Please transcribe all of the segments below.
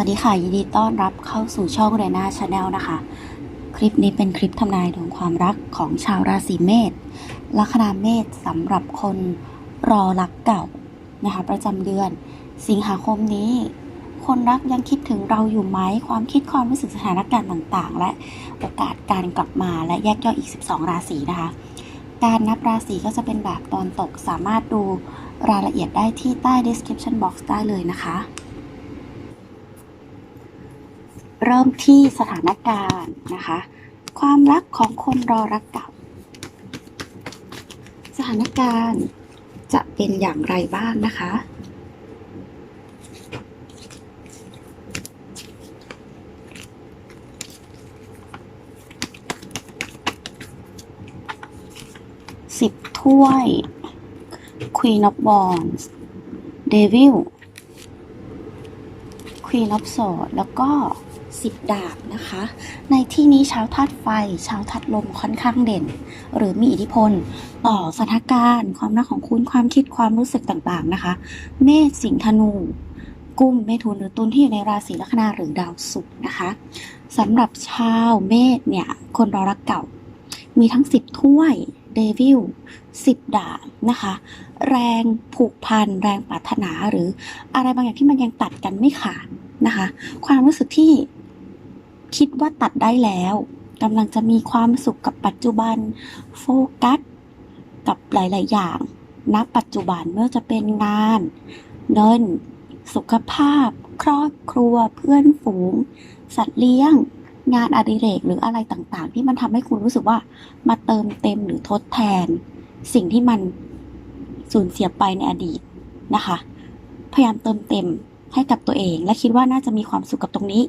วัสดีค่ะ ยินดีต้อนรับเข้าสู่ช่องเรน่าชาแนลนะคะ คลิปนี้เป็นคลิปทำนายดวงความรักของชาวราศีเมษลัคนาเมษสำหรับคนรอรักเก่านะคะ ประจำเดือน สิงหาคมนี้ คนรักยังคิดถึงเราอยู่ไหมความคิดความรู้สึกสถานการณ์ต่างๆ และโอกาสการกลับมาและแยกย่อยอีก 12 ราศีนะคะ การนับราศีก็จะเป็นแบบตอนตกสามารถดูรายละเอียดได้ที่ใต้ description box ได้เลยนะคะ เริ่มที่สถานการณ์นะคะ ความรักของคนรอรักเก่า สถานการณ์จะเป็นอย่างไรบ้างนะคะ สิบถ้วย Queen of Wands Devil Queen of Swords แล้วก็ สิบดาบนะคะ ในที่นี้ชาวธาตุไฟ ชาวธาตุลมค่อนข้างเด่น หรือมีอิทธิพล ต่อสถานการณ์ ความรักของคุณความคิดความรู้สึกต่างๆนะคะ เมษสิงห์ธนูกุมเมถุนหรือตุลที่อยู่ในราศีลัคนาหรือดาวศุกร์นะคะสำหรับชาวเมษเนี่ยคนรอรักเก่า มีทั้งสิบถ้วยเดวิลสิบดาบนะคะ แรงผูกพัน แรงปรารถนาหรืออะไรบางอย่างที่มันยังตัดกันไม่ขาดนะคะ ความรู้สึกที่ คิดว่าตัดได้แล้วกำลังจะมีความสุขกับปัจจุบัน โฟกัส กับหลาย ๆ อย่างณปัจจุบันไม่ว่าจะเป็นงาน เงิน สุขภาพ ครอบครัว เพื่อนฝูง สัตว์เลี้ยง งานอดิเรกหรืออะไรต่าง ๆ ที่มันทำให้คุณรู้สึกว่ามาเติมเต็มหรือทดแทน สิ่งที่มันสูญเสียไปในอดีตนะคะ พยายามเติมเต็มให้กับตัวเอง และคิดว่าน่าจะมีความสุขกับตรงนี้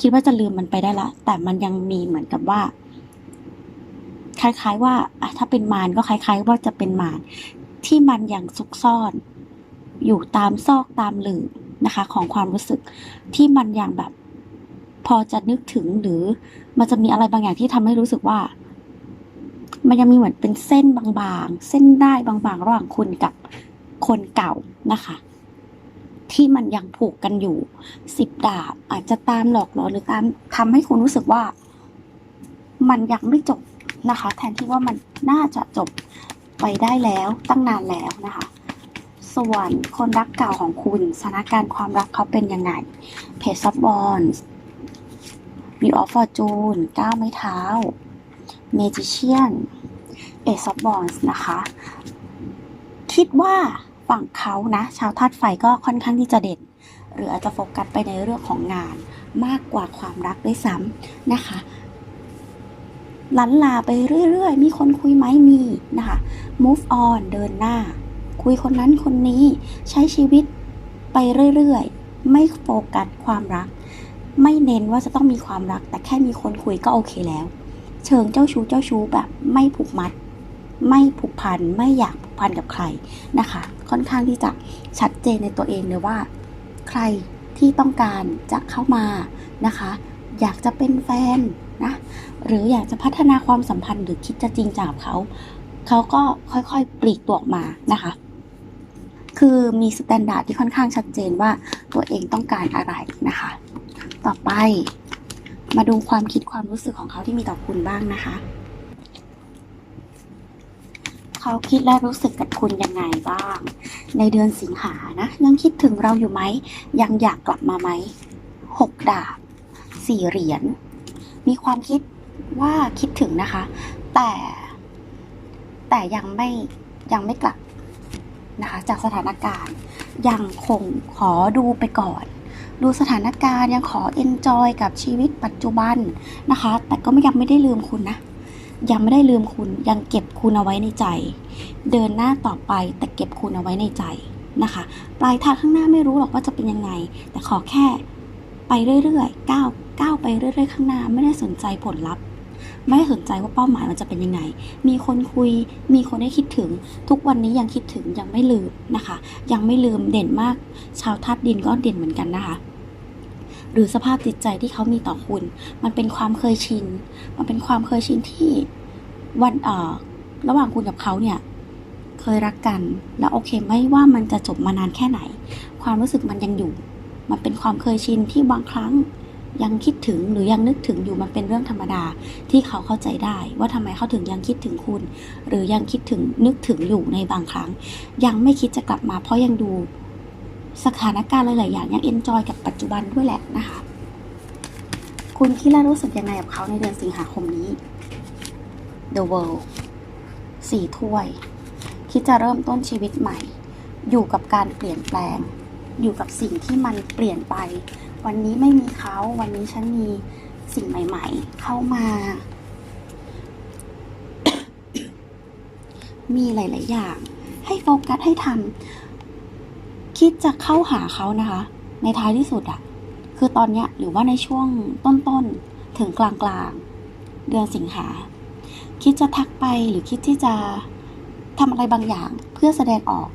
คิดว่าจะลืมมันไปได้ละ แต่มันยังมีเหมือนกับว่า คล้าย ๆ ว่าถ้าเป็นมารก็คล้าย ๆ ว่าจะเป็นมารที่มันยังซุกซ่อน อยู่ตามซอกตามหลืบนะคะ ของความรู้สึกที่มันยังแบบ พอจะนึกถึงหรือมันจะมีอะไรบางอย่างที่ทำให้รู้สึกว่า มันยังมีเหมือนเป็นเส้นบางๆ เส้นได้บางๆ ระหว่างคุณกับคนเก่านะคะ ที่มันยังผูกกันอยู่สิบดาบ อาจจะตามหลอกหลอนหรือตามทำให้คุณรู้สึกว่า มันยังไม่จบนะคะ แทนที่ว่ามันน่าจะจบไปได้แล้วตั้งนานแล้วนะคะ ส่วนคนรักเก่าของคุณสถานการณ์ความรักเขาเป็นยังไงเพจซับบอลวิวออฟฟอร์จูนก้าวไม้เท้าเมจิเชียนเอซอฟบอลนะคะ คิดว่า ฝั่งเขานะ ชาวธาตุไฟก็ค่อนข้างที่จะเด่น หรืออาจจะโฟกัสไปในเรื่องของงานมากกว่าความรักด้วยซ้ำนะคะลันลาไปเรื่อยๆ มีคนคุยไหมมีนะคะ move on เดินหน้า คุยคนนั้นคนนี้ใช้ชีวิตไปเรื่อยๆ ไม่โฟกัสความรัก ไม่เน้นว่าจะต้องมีความรัก แต่แค่มีคนคุยก็โอเคแล้ว เชิงเจ้าชู้เจ้าชู้แบบไม่ผูกมัด ไม่ผูกพัน ไม่อยากผูกพันกับใครนะคะ ค่อนข้างที่จะชัดเจนในตัวเองเลยว่า ใครที่ต้องการจะเข้ามานะคะ อยากจะเป็นแฟนนะหรืออยากจะพัฒนาความสัมพันธ์หรือคิดจะจริงจังกับเขา เขาก็ค่อยๆปลีกตัวออกมานะคะ คือมีสแตนดาร์ดที่ค่อนข้างชัดเจนว่าตัวเองต้องการอะไรนะคะ ต่อไปมาดูความคิดความรู้สึกของเขาที่มีต่อคุณบ้างนะคะ เขาคิดและรู้สึกกับคุณยังไงบ้าง ในเดือนสิงหานะยังคิดถึงเราอยู่ไหม ยังอยากกลับมาไหมหกดาบสี่เหรียญมีความคิดว่าคิดถึงนะคะ แต่ แต่ยังไม่ยังไม่กลับนะคะ จากสถานการณ์ ยังคงขอดูไปก่อน ดูสถานการณ์ยังขอเอนจอยกับชีวิตปัจจุบันนะคะ แต่ก็ไม่ยังไม่ได้ลืมคุณนะ ยังไม่ได้ลืมคุณ ยังเก็บคุณเอาไว้ในใจ เดินหน้าต่อไปแต่เก็บคุณเอาไว้ในใจนะคะ ปลายทางข้างหน้าไม่รู้หรอกว่าจะเป็นยังไง แต่ขอแค่ไปเรื่อยๆก้าวก้าวไปเรื่อยๆข้างหน้า ไม่ได้สนใจผลลัพธ์ ไม่ได้สนใจว่าเป้าหมายมันจะเป็นยังไง มีคนคุย มีคนให้คิดถึง ทุกวันนี้ยังคิดถึงยังไม่ลืมนะคะ ยังไม่ลืมเด่นมาก ชาวธาตุดินก็เด่นเหมือนกันนะคะ รือสภาพจิตใจที่เขามีต่อคุณ มันเป็นความเคยชิน มันเป็นความเคยชินที่วันเอ่อระหว่างคุณกับเขาเนี่ยเคยรักกัน แล้วโอเคไม่ว่ามันจะจบมานานแค่ไหน ความรู้สึกมันยังอยู่ มันเป็นความเคยชินที่บางครั้งยังคิดถึงหรือยังนึกถึงอยู่มันเป็นเรื่องธรรมดาที่เขาเข้าใจได้ ว่าทำไมเขาถึงยังคิดถึงคุณ หรือยังคิดถึงนึกถึงอยู่ในบางครั้ง ยังไม่คิดจะกลับมาเพราะยังดู สถานการณ์หลายๆอย่างยังเอนจอยกับปัจจุบันด้วยแหละนะคะ คุณคิดและรู้สึกยังไงกับเขาในเดือนสิงหาคมนี้ The World สี่ถ้วย คิดจะเริ่มต้นชีวิตใหม่ อยู่กับการเปลี่ยนแปลง อยู่กับสิ่งที่มันเปลี่ยนไป วันนี้ไม่มีเขา วันนี้ฉันมีสิ่งใหม่ ๆ เข้ามา มีหลาย ๆ อย่าง ให้โฟกัสให้ทำ คิดจะเข้าหาเขานะคะ ในท้ายที่สุดอะคือตอนเนี้ยหรือว่าในช่วงต้นๆถึงกลางๆ เดือนสิงหา คิดจะทักไปหรือคิดที่จะทำอะไรบางอย่างเพื่อแสดงออก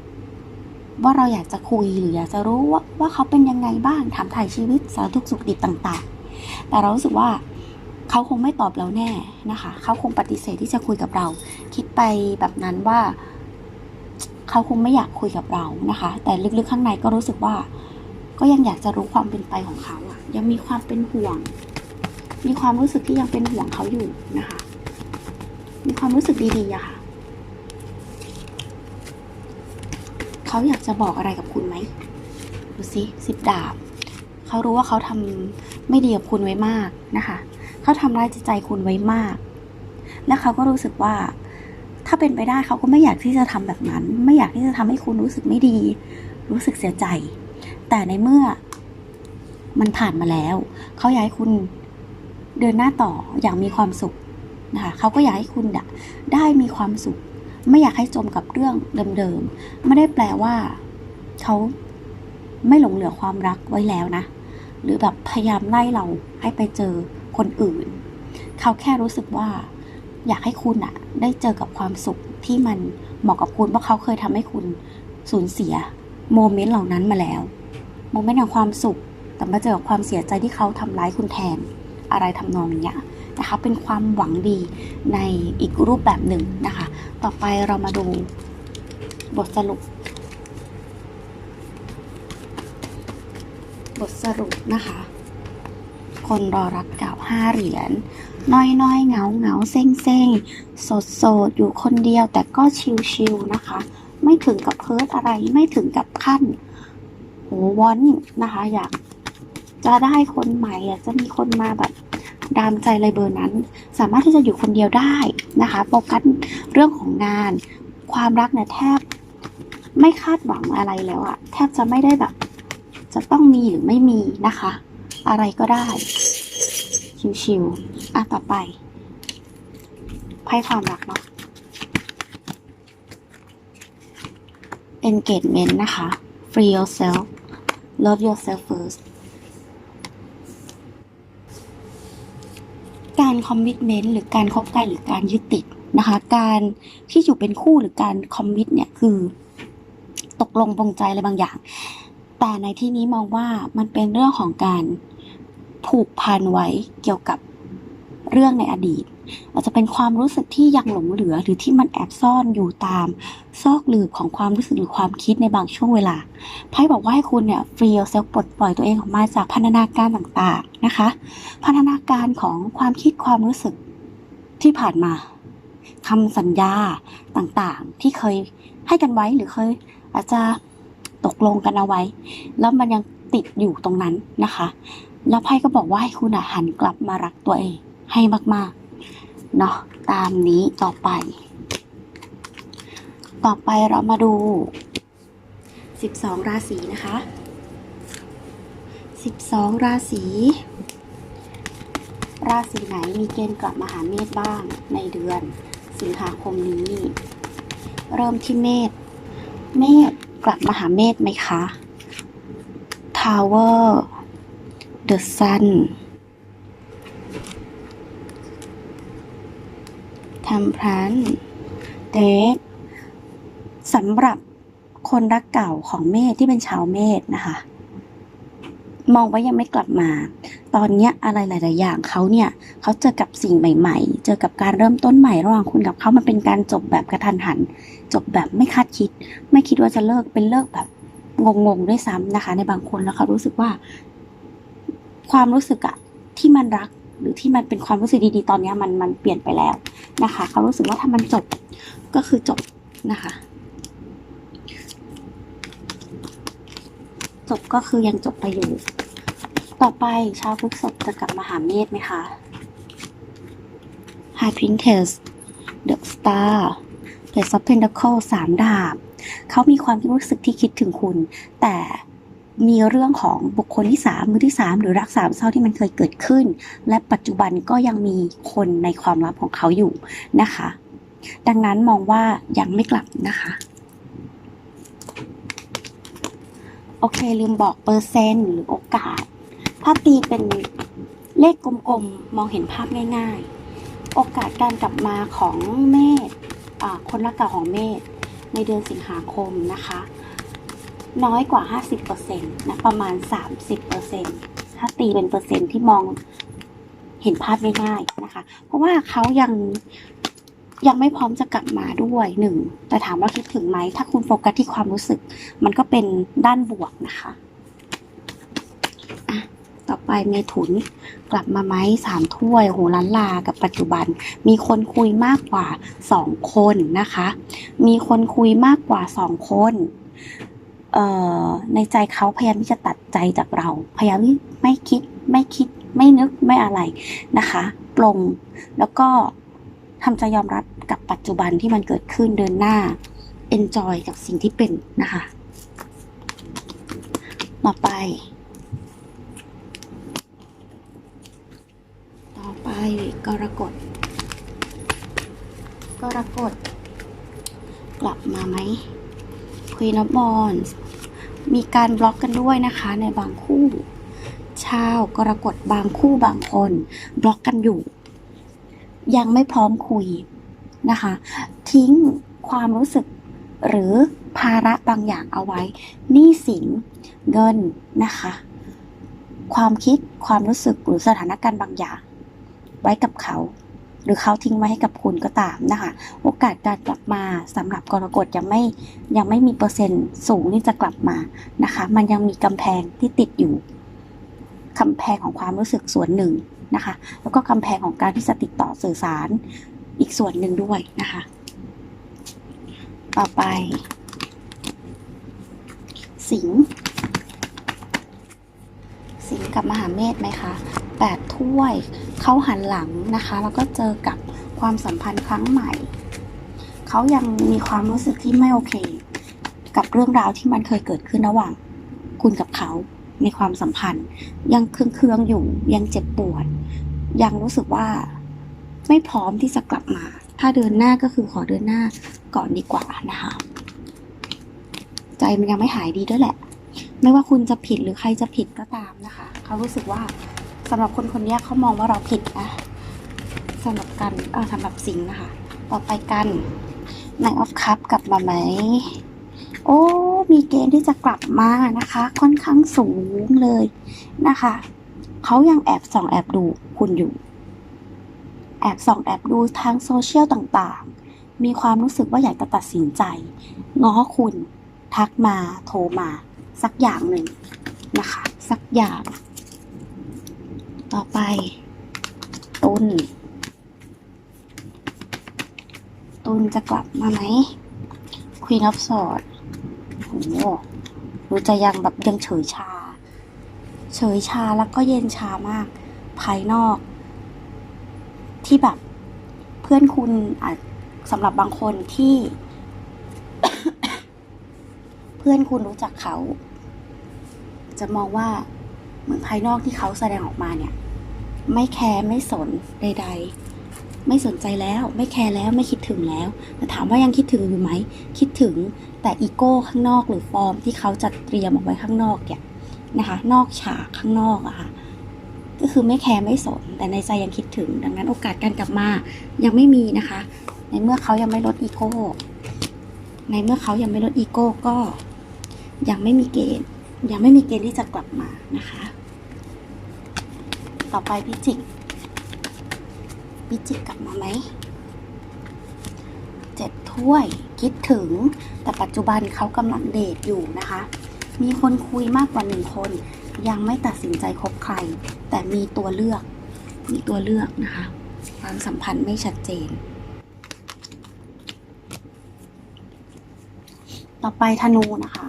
ว่าเราอยากจะคุยหรืออยากจะรู้ว่าว่าเขาเป็นยังไงบ้างถามถ่ายชีวิตสารทุกข์สุขดิบต่างๆ แต่เรารู้สึกว่าเขาคงไม่ตอบเราแน่นะคะ เขาคงปฏิเสธที่จะคุยกับเรา คิดไปแบบนั้นว่า เขาคงไม่อยากคุยกับเรานะคะ แต่ลึกๆข้างในก็รู้สึกว่า ก็ยังอยากจะรู้ความเป็นไปของเขาอะยังมีความเป็นห่วง มีความรู้สึกที่ยังเป็นห่วงเขาอยู่นะคะ มีความรู้สึกดีๆอะค่ะเขาอยากจะบอกอะไรกับคุณไหมดูสิสิบดาบเขารู้ว่าเขาทำไม่ดีกับคุณไว้มากนะคะ เขาทำร้ายจิตใจคุณไว้มาก และเขาก็รู้สึกว่า ถ้าเป็นไปได้เขาก็ไม่อยากที่จะทำแบบนั้น ไม่อยากที่จะทำให้คุณรู้สึกไม่ดี รู้สึกเสียใจ แต่ในเมื่อมันผ่านมาแล้ว เขาอยากให้คุณเดินหน้าต่ออย่างมีความสุขนะคะเขาก็อยากให้คุณได้มีความสุข ไม่อยากให้จมกับเรื่องเดิมๆไม่ได้แปลว่าเขาไม่หลงเหลือความรักไว้แล้วนะ หรือแบบพยายามไล่เราให้ไปเจอคนอื่น เขาแค่รู้สึกว่า อยากให้คุณอะได้เจอกับความสุขที่มันเหมาะกับคุณเพราะเขาเคยทำให้คุณสูญเสียโมเมนต์เหล่านั้นมาแล้วโมเมนต์แห่งความสุข แต่มาเจอกับความเสียใจที่เขาทำร้ายคุณแทน อะไรทำนองเนี้ยนะคะเป็นความหวังดีในอีกรูปแบบหนึ่งนะคะ ต่อไปเรามาดูบทสรุป บทสรุปนะคะ คนรอรักเก่าห้าเหรียญ น้อยน้อยๆเหงาเหงาเซ็งเซ็งโสดโสดอยู่คนเดียวแต่ก็ชิลชิลๆนะคะ ไม่ถึงกับเพิร์ดอะไรไม่ถึงกับขั้นโหวอนนะคะ อยากจะได้คนใหม่อยากจะมีคนมาแบบดามใจอะไรเบอร์นั้น สามารถที่จะอยู่คนเดียวได้นะคะโฟกัสเรื่องของงาน ความรักเนี่ยแทบไม่คาดหวังอะไรแล้วอะแทบจะไม่ได้แบบ จะต้องมีหรือไม่มีนะคะ อะไรก็ได้ ชิวๆ อะต่อไปไพ่ความรักเนาะ engagement นะคะ free yourself love yourself first การคอมมิ t เมนต์หรือการคบกันหรือการยึดติดนะคะ การที่อยู่เป็นคู่หรือการคอมมิตเนี่ยคือ ตกลงปรงใจอะไรบางอย่าง แต่ในที่นี้มองว่ามันเป็นเรื่องของการผูกพันไว้เกี่ยวกับ เรื่องในอดีต อาจจะเป็นความรู้สึกที่ยังหลงเหลือหรือที่มันแอบซ่อนอยู่ตามซอกหลืบของความรู้สึกหรือความคิดในบางช่วงเวลาไพ่บอกว่าให้คุณเนี่ยฟรีเซลปลดปล่อยตัวเองออกมาจากพันธนาการต่างๆนะคะ พันธนาการของความคิดความรู้สึกที่ผ่านมาคำสัญญาต่างๆ ที่เคยให้กันไว้หรือเคย อาจจะตกลงกันเอาไว้ แล้วมันยังติดอยู่ตรงนั้นนะคะ แล้วไพ่ก็บอกว่าให้คุณหันกลับมารักตัวเอง ให้มากๆ เนาะตามนี้ต่อไป ต่อไปเรามาดู 12 ราศีนะคะ 12 ราศี ราศีไหนมีเกณฑ์กลับมาหาเมษบ้างในเดือนสิงหาคมนี้ เริ่มที่เมษ เมษกลับมาหาเมษไหมคะ Tower The Sun ำพรันเดทสำหรับคนรักเก่าของเมษที่เป็นชาวเมษนะคะ มองว่ายังไม่กลับมา ตอนเนี้ยอะไรหลาย ๆ อย่างเขาเนี่ยเขาเจอกับสิ่งใหม่ ๆ เจอกับการเริ่มต้นใหม่ระหว่างคุณกับเขามันเป็นการจบแบบกระทันหัน จบแบบไม่คาดคิด ไม่คิดว่าจะเลิกเป็นเลิกแบบงง ๆ ด้วยซ้ำนะคะ ในบางคนแล้วเขารู้สึกว่า ความรู้สึกอะที่มันรัก หรือที่มันเป็นความรู้สึกดีๆ ตอนนี้มันมันเปลี่ยนไปแล้วนะคะเขารู้สึกว่าถ้ามันจบก็คือจบนะคะ จบก็คือยังจบไปอยู่ ต่อไปชาวพฤษภจะกลับมาหาเมษไหมคะ High Princess The Star The of Pentacle สามดาบ เขามีความรู้สึกที่คิดถึงคุณ แต่ มีเรื่องของบุคคลที่สามมือที่สามหรือรักสามเศร้าที่มันเคยเกิดขึ้น และปัจจุบันก็ยังมีคนในความลับของเขาอยู่นะคะ ดังนั้นมองว่ายังไม่กลับนะคะโอเค ลืมบอกเปอร์เซ็นต์หรือโอกาส ถ้าตีเป็นเลขกลมๆ มองเห็นภาพง่ายๆ โอกาสการกลับมาของเมษคนรักเก่าของเมษในเดือนสิงหาคมนะคะ น้อยกว่า 50%นะประมาณ 30%ถ้าตีเป็นเปอร์เซ็นต์ที่มองเห็นภาพง่ายๆนะคะ เพราะว่าเขายังยังไม่พร้อมจะกลับมาด้วยหนึ่งแต่ถามว่าคิดถึงไหม ถ้าคุณโฟกัสที่ความรู้สึก มันก็เป็นด้านบวกนะคะอะต่อไปเมถุนกลับมาไหมสามถ้วยโหล้านลากับปัจจุบัน มีคนคุยมากกว่าสองคนนะคะ มีคนคุยมากกว่าสองคน ในใจเขาพยายามที่จะตัดใจจากเรา พยายามที่ไม่คิดไม่คิด ไม่นึกไม่อะไรนะคะปลงแล้วก็ทำใจยอมรับกับปัจจุบันที่มันเกิดขึ้นเดินหน้า enjoy กับสิ่งที่เป็นนะคะ ต่อไป ต่อไปกรกฎกรกฎกลับมาไหม Queen of Wands มีการบล็อกกันด้วยนะคะในบางคู่ชาวกรกฎบางคู่บางคน บล็อกกันอยู่ ยังไม่พร้อมคุยนะคะ ทิ้งความรู้สึกหรือภาระบางอย่างเอาไว้หนี้สินเงินนะคะ ความคิดความรู้สึกหรือสถานการณ์บางอย่าง ไว้กับเขา หรือเขาทิ้งไว้ให้กับคุณก็ตามนะคะ โอกาสการกลับมาสำหรับกรกฎยังไม่ยังไม่มีเปอร์เซ็นต์สูงที่จะกลับมานะคะ มันยังมีกำแพงที่ติดอยู่กำแพงของความรู้สึกส่วนหนึ่งนะคะ แล้วก็กำแพงของการที่จะติดต่อสื่อสารอีกส่วนหนึ่งด้วยนะคะ ต่อไป สิงสิงกับมหาเมธไหมคะแปดถ้วย เขาหันหลังนะคะแล้วก็เจอกับความสัมพันธ์ครั้งใหม่ เขายังมีความรู้สึกที่ไม่โอเค กับเรื่องราวที่มันเคยเกิดขึ้นระหว่าง คุณกับเขาในความสัมพันธ์ ยังเคืองๆอยู่ยังเจ็บปวด ยังรู้สึกว่าไม่พร้อมที่จะกลับมา ถ้าเดินหน้าก็คือขอเดินหน้าก่อนดีกว่านะคะ ใจมันยังไม่หายดีด้วยแหละ ไม่ว่าคุณจะผิดหรือใครจะผิดก็ตามนะคะ เขารู้สึกว่า สำหรับคนคนนี้เขามองว่าเราผิดนะสำหรับกันเออสำหรับสิงนะคะ ต่อไปกันนายออฟคัพกลับมาไหม โอ้ มีเกณฑ์ที่จะกลับมานะคะ ค่อนข้างสูงเลยนะคะ เขายังแอบส่องแอบดูคุณอยู่ แอบส่องแอบดูทางโซเชียลต่างๆ มีความรู้สึกว่าอยากจะตัดสินใจง้อคุณ ทักมา โทรมา สักอย่างหนึ่งนะคะ สักอย่าง ต่อไป ตุน ตุนจะกลับมาไหม Queen of Swords โหรู้จะยังแบบยังเฉยชา เฉยชาแล้วก็เย็นชามาก ภายนอก ที่แบบเพื่อนคุณอาจสำหรับบางคนที่ เพื่อนคุณรู้จักเขา จะมองว่าเหมือนภายนอกที่เขาแสดงออกมาเนี่ย ไม่แคร์ไม่สนใด ๆ ไม่สนใจแล้ว ไม่แคร์แล้วไม่คิดถึงแล้วแต่ถามว่ายังคิดถึงอยู่ไหม คิดถึงแต่อีโก้ข้างนอกหรือฟอร์มที่เขาจัดเตรียมเอาไว้ข้างนอกเนี่ยนะคะ นอกฉากข้างนอกอะค่ะก็คือไม่แคร์ไม่สน แต่ในใจยังคิดถึง ดังนั้นโอกาสการกลับมายังไม่มีนะคะ ในเมื่อเขายังไม่ลดอีโก้ในเมื่อเขายังไม่ลดอีโก้ก็ยังไม่มีเกณฑ์ยังไม่มีเกณฑ์ที่จะกลับมานะคะ ต่อไปพิจิก พิจิกกลับมาไหมเจ็ดถ้วยคิดถึง แต่ปัจจุบันเขากำลังเดทอยู่นะคะ มีคนคุยมากกว่าหนึ่งคน ยังไม่ตัดสินใจคบใคร แต่มีตัวเลือก มีตัวเลือกนะคะ ความสัมพันธ์ไม่ชัดเจน ต่อไปธนูนะคะ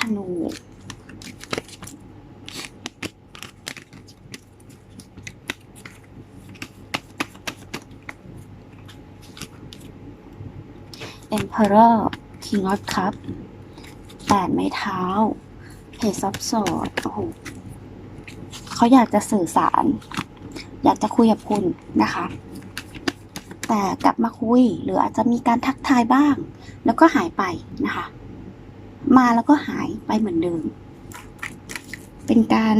ธนู Emperor King of Cup แปดไม้เท้า Page of Swords โอ้โหเขาอยากจะสื่อสาร อยากจะคุยกับคุณนะคะ แต่กลับมาคุย หรืออาจจะมีการทักทายบ้าง แล้วก็หายไปนะคะ มาแล้วก็หายไปเหมือนเดิม เป็นการ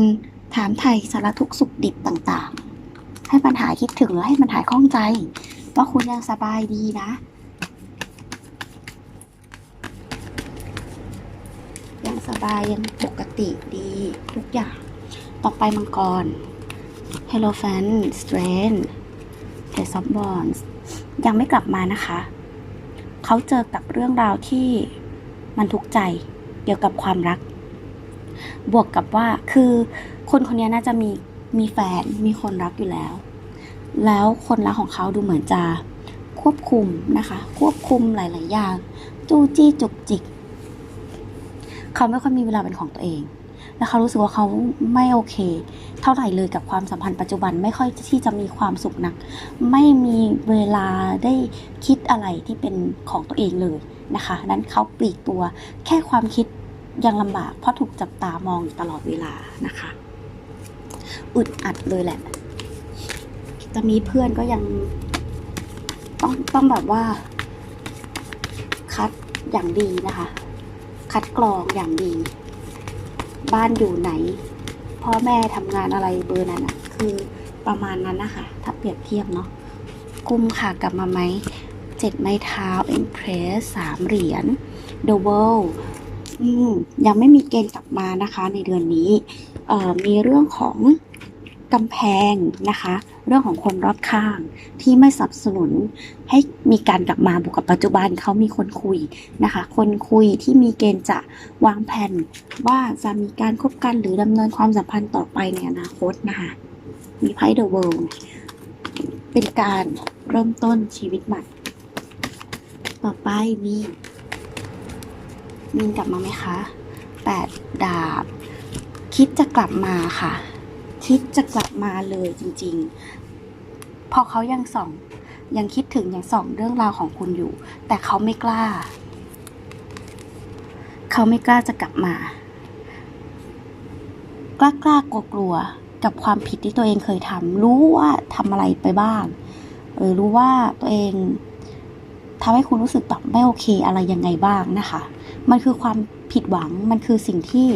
ถามไทยสารทุกสุขดิบต่างๆ ให้มันหายคิดถึงหรือให้มันหายข้องใจ ว่าคุณยังสบายดีนะ ยัง สบายยังปกติดีทุกอย่าง ต่อไปมังกร Hello Fan Strength Page of Wands ยังไม่กลับมานะคะ เขาเจอกับเรื่องราวที่มันทุกข์ใจเกี่ยวกับความรัก บวกกับว่าคือคนคนนี้น่าจะมีมีแฟนมีคนรักอยู่แล้ว แล้วคนรักของเขาดูเหมือนจะควบคุมนะคะ ควบคุมหลาย ๆ อย่างจู้จี้จุกจิก เขาไม่ค่อยมีเวลาเป็นของตัวเอง แล้วเขารู้สึกว่าเขาไม่โอเค เท่าไหร่เลยกับความสัมพันธ์ปัจจุบันไม่ค่อยที่จะมีความสุขนัก ไม่มีเวลาได้คิดอะไรที่เป็นของตัวเองเลยนะคะนั้นเขาปลีกตัวแค่ความคิดยังลำบาก เพราะถูกจับตามองอยู่ตลอดเวลานะคะ อึดอัดเลยแหละ จะมีเพื่อนก็ยังต้องต้องแบบว่า คัดอย่างดีนะคะ คัดกรองอย่างดี บ้านอยู่ไหน พ่อแม่ทำงานอะไรเบอร์นั้นอะคือประมาณนั้นนะคะถ้าเปรียบเทียบเนาะกุมค่ะกลับมาไหมเจ็ดไม้เท้า Impress สสามเหรียญ The World อืมยังไม่มีเกณฑ์กลับมานะคะในเดือนนี้มีเรื่องของกำแพงนะคะ เรื่องของคนรอบข้างที่ไม่สนับสนุนให้มีการกลับมาบวกกับปัจจุบันเขามีคนคุยนะคะ คนคุยที่มีเกณฑ์จะวางแผนว่าจะมีการคบกันหรือดำเนินความสัมพันธ์ต่อไปในอนาคตนะคะ มีไพ่เดอะเวิลด์เป็นการเริ่มต้นชีวิตใหม่ ต่อไปมีมีนกลับมาไหมคะแปดดาบ คิดจะกลับมาค่ะ คิดจะกลับมาเลยจริง ๆ พอเขายังส่อง ยังคิดถึงยังส่องเรื่องราวของคุณอยู่ แต่เขาไม่กล้า เขาไม่กล้าจะกลับมา กล้ากล้ากลัวกลัวกับความผิดที่ตัวเองเคยทำรู้ว่าทำอะไรไปบ้างเออรู้ว่าตัวเองทำให้คุณรู้สึกแบบไม่โอเคอะไรยังไงบ้างนะคะ มันคือความผิดหวัง มันคือสิ่งที่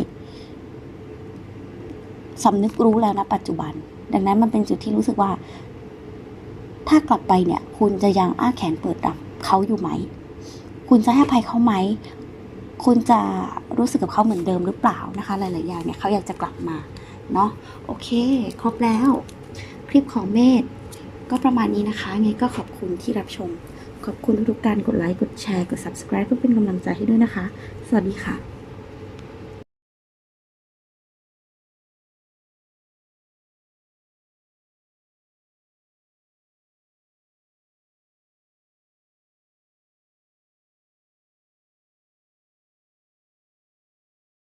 สำนึกรู้แล้วนะปัจจุบัน ดังนั้นมันเป็นจุดที่รู้สึกว่า ถ้ากลับไปเนี่ย คุณจะยังอ้าแขนเปิดรับเขาอยู่ไหม คุณจะให้อภัยเขาไหม คุณจะรู้สึกกับเขาเหมือนเดิมหรือเปล่านะคะ หลาย ๆ อย่างเนี่ยเขาอยากจะกลับมาเนาะโอเค ครบแล้ว คลิปของเมธก็ประมาณนี้นะคะไงก็ขอบคุณที่รับชม ขอบคุณทุกการกดไลค์กดแชร์กด subscribe เพื่อเป็นกำลังใจให้ด้วยนะคะ สวัสดีค่ะ